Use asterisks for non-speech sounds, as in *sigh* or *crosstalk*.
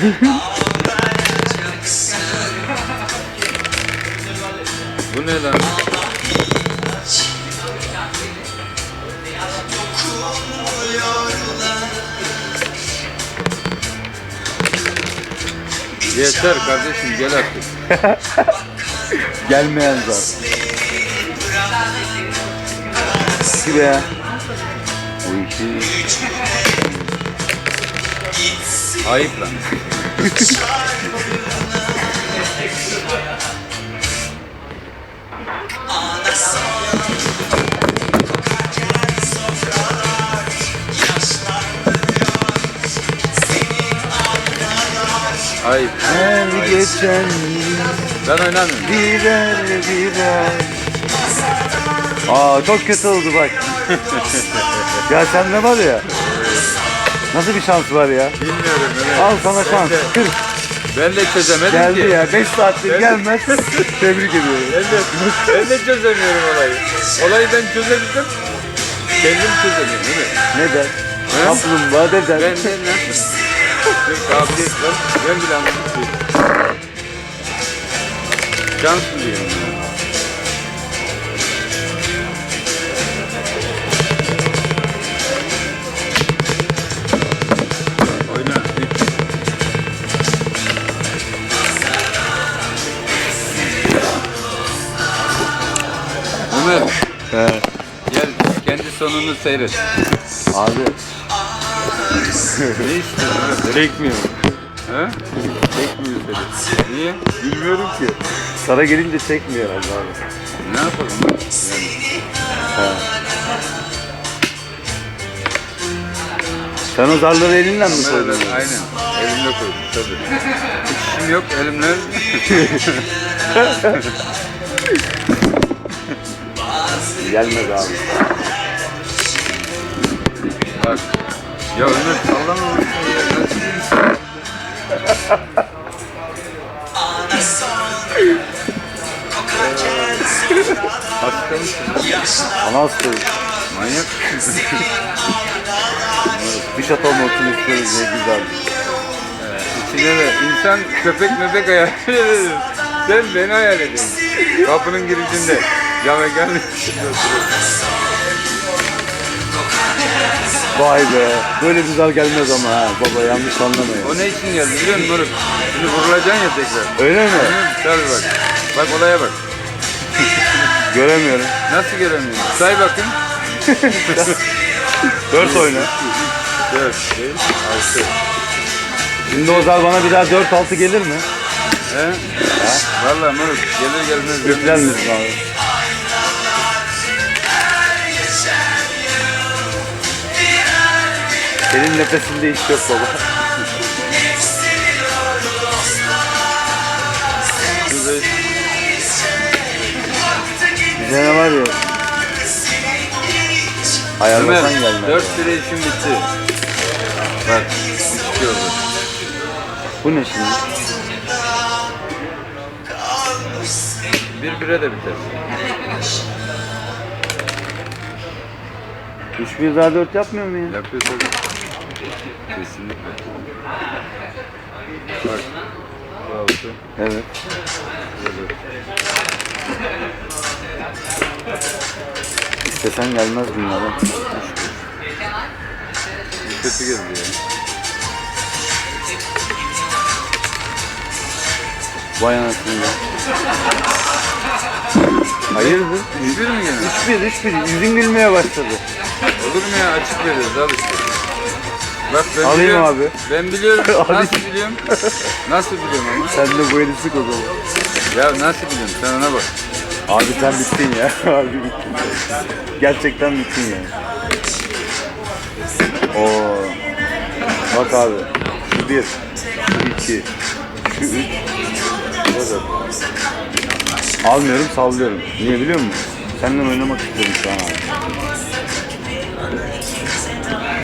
Bu ne lan? Yeter kardeşim gel artık. *laughs* Gelmeyen zar. Ki be. Bu işi Ayıp lan. Ayıp. her geçen Ben oynamıyorum. birer birer. Aa çok kötü oldu bak. *laughs* ya sende var ya. Nasıl bir şans var ya? Bilmiyorum evet. Al sana şans. Ben de, ben de çözemedim Geldi ki. ya. 5 saattir Ben- gelmez. Tebrik ediyorum. Ben de, ben de çözemiyorum olayı. Olayı ben çözebildim. Kendim çözemiyorum değil mi? Neden? Kaplumbağa deden. Ben de nasıl? Kabiliyet var. Ben bile anladım. Şans mı diyorum He. gel kendi sonunu seyret. Abi Ne istiyorsun çekmiyor. He? Çekmiyor seni. Niye? Bilmiyorum ki. Sana gelince çekmiyor herhalde abi. Ne yapalım? Yani, Sen o zarları elinden mi koydun? aynen. Elimle koydum tabii. Hiç işim yok elimle. *laughs* Gelmez abi. Bak. Ya Ömer sallama onu. Hasta mısın? Ana. Manyak mısın? *laughs* Bir şato olmasını istiyoruz diye güzel. İçine de insan köpek mebek hayal *laughs* ediyor. Sen beni hayal. Kapının girişinde. Mekanın içinde oturuyorsun. Vay be. Böyle bir zar gelmez ama ha. Baba yanlış anlamayın. O ne için geldi biliyor musun Moruk? Şimdi vurulacaksın ya tekrar. Öyle mi? Hı, Tabii bak. Bak olaya bak. *laughs* Göremiyorum. Nasıl göremiyorsun? Say bakın. 4 *laughs* oyna. 4, 5, 6. Şimdi o zar bana bir daha 4-6 gelir mi? He? Valla Moruk gelir gelmez. Yükler misin abi? Senin nefesinde iş yok baba. Şurada Bize ne var ya? Ayarlasan gelmez. 4 lira işim bitti. Bak, 3 oldu. Bu ne şimdi? Bir bire de biter. 3 1 daha 4 yapmıyor mu ya? Yapıyor tabii. Kesinlikle. Bak. Bu altı. Evet. İstesen gelmez bunlara. Kötü geldi ya. Vay anasını. Hayırdır? Hiçbir mi gene? 3 1 3 1 yüzün gülmeye başladı. Olur mu ya? Açık veriyoruz işte. Bak ben Alayım biliyorum. abi. Ben biliyorum. *laughs* Nasıl biliyorum? Nasıl biliyorum ama? Sen de bu eli sık o zaman. Ya nasıl biliyorum? Sen ona bak. Abi sen bittin ya. *laughs* Abi bittin. Gerçekten bittin ya. Oo. Bak abi. Şu bir. Şu iki. Şu üç. Almıyorum sallıyorum. Niye biliyor musun? Seninle oynamak istiyorum şu an abi.